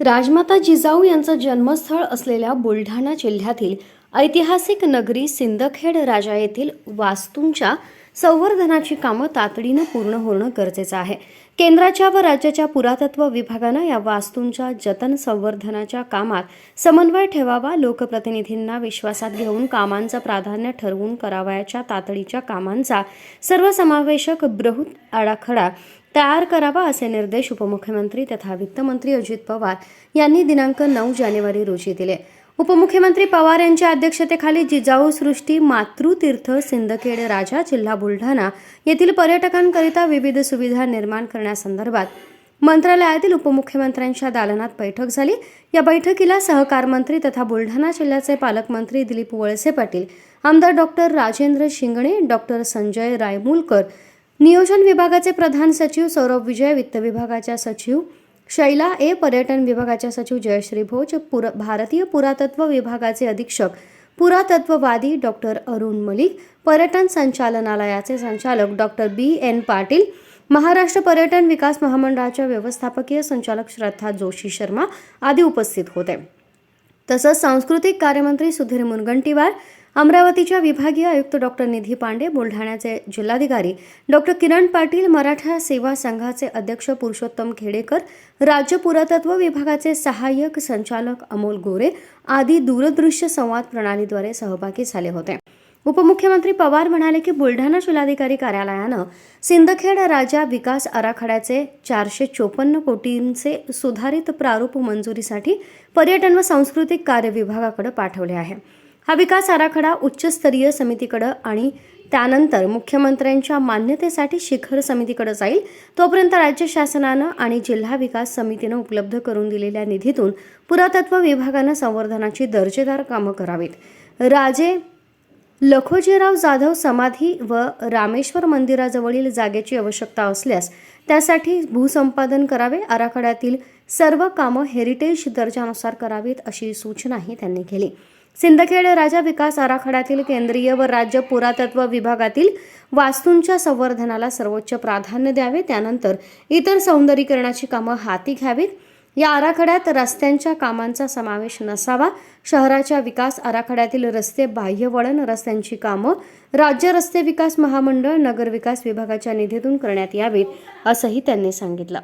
राजमाता जिजाऊ यांचं जन्मस्थळ असलेल्या बुलढाणा जिल्ह्यातील ऐतिहासिक नगरी सिंदखेड राजा येथील वास्तूंच्या संवर्धनाची कामं तातडीनं पूर्ण होणं गरजेचं आहे. केंद्राच्या व राज्याच्या पुरातत्व विभागानं या वास्तूंच्या जतन संवर्धनाच्या कामात समन्वय ठेवावा लोकप्रतिनिधींना विश्वासात घेऊन कामांचं प्राधान्य ठरवून करावयाच्या तातडीच्या कामांचा सर्वसमावेशक बृहत आराखडा तयार करावा असे निर्देश उपमुख्यमंत्री तथा वित्तमंत्री अजित पवार यांनी दिनांक नऊ जानेवारी रोजी दिले. उपमुख्यमंत्री पवार यांच्या अध्यक्षतेखाली जिजाऊ सृष्टी मातृतीर्थ सिंदखेड राजा जिल्हा बुलढाणा येथील पर्यटकांकरिता विविध सुविधा निर्माण करण्यासंदर्भात मंत्रालयातील उपमुख्यमंत्र्यांच्या दालनात बैठक झाली. या बैठकीला सहकार मंत्री तथा बुलढाणा जिल्ह्याचे पालकमंत्री दिलीप वळसे पाटील आमदार डॉक्टर राजेंद्र शिंगणे डॉक्टर संजय रायमुलकर नियोजन विभागाचे प्रधान सचिव सौरभ विजय वित्त विभागाच्या सचिव शैला ए पर्यटन विभागाच्या सचिव जयश्री भोज पुर भारतीय पुरातत्व विभागाचे अधीक्षक पुरातत्ववादी डॉक्टर अरुण मलिक पर्यटन संचालनालयाचे संचालक doctor B N Patil Maharashtra पर्यटन विकास महामंडळाच्या व्यवस्थापकीय संचालक श्रद्धा जोशी शर्मा आदी उपस्थित होते. तसंच सांस्कृतिक कार्यमंत्री सुधीर मुनगंटीवार अमरावतीच्या विभागीय आयुक्त डॉक्टर निधी पांडे बुलढाण्याचे जिल्हाधिकारी डॉक्टर किरण पाटील मराठा सेवा संघाचे अध्यक्ष पुरुषोत्तम खेडेकर राज्य पुरातत्व विभागाचे सहाय्यक संचालक अमोल गोरे आदी दूरदृश्य संवाद प्रणालीद्वारे सहभागी झाले होते. उपमुख्यमंत्री पवार म्हणाले की बुलढाणा जिल्हाधिकारी कार्यालयानं सिंदखेड राजा विकास आराखड्याचे चारशे चोपन्न कोटींचे सुधारित प्रारूप मंजुरीसाठी पर्यटन व सांस्कृतिक कार्य विभागाकडे पाठवले आहे. हा विकास आराखडा उच्चस्तरीय समितीकडं आणि त्यानंतर मुख्यमंत्र्यांच्या मान्यतेसाठी शिखर समितीकडे जाईल. तोपर्यंत राज्य शासनानं आणि जिल्हा विकास समितीनं उपलब्ध करून दिलेल्या निधीतून पुरातत्व विभागानं संवर्धनाची दर्जेदार कामं करावीत. राजे लखोजीराव जाधव समाधी व रामेश्वर मंदिराजवळील जागेची आवश्यकता असल्यास त्यासाठी भूसंपादन करावे. आराखड्यातील सर्व कामं हेरिटेज दर्जानुसार करावीत अशी सूचनाही त्यांनी केली. सिंदखेड राजा विकास आराखड्यातील केंद्रीय व राज्य पुरातत्व विभागातील वास्तूंच्या संवर्धनाला सर्वोच्च प्राधान्य द्यावे त्यानंतर इतर सौंदर्यीकरणाची कामं हाती घ्यावीत. या आराखड्यात रस्त्यांच्या कामांचा समावेश नसावा. शहराच्या विकास आराखड्यातील रस्ते बाह्यवळण रस्त्यांची कामं राज्य रस्ते विकास महामंडळ नगर विकास विभागाच्या निधीतून करण्यात यावीत असंही त्यांनी सांगितलं.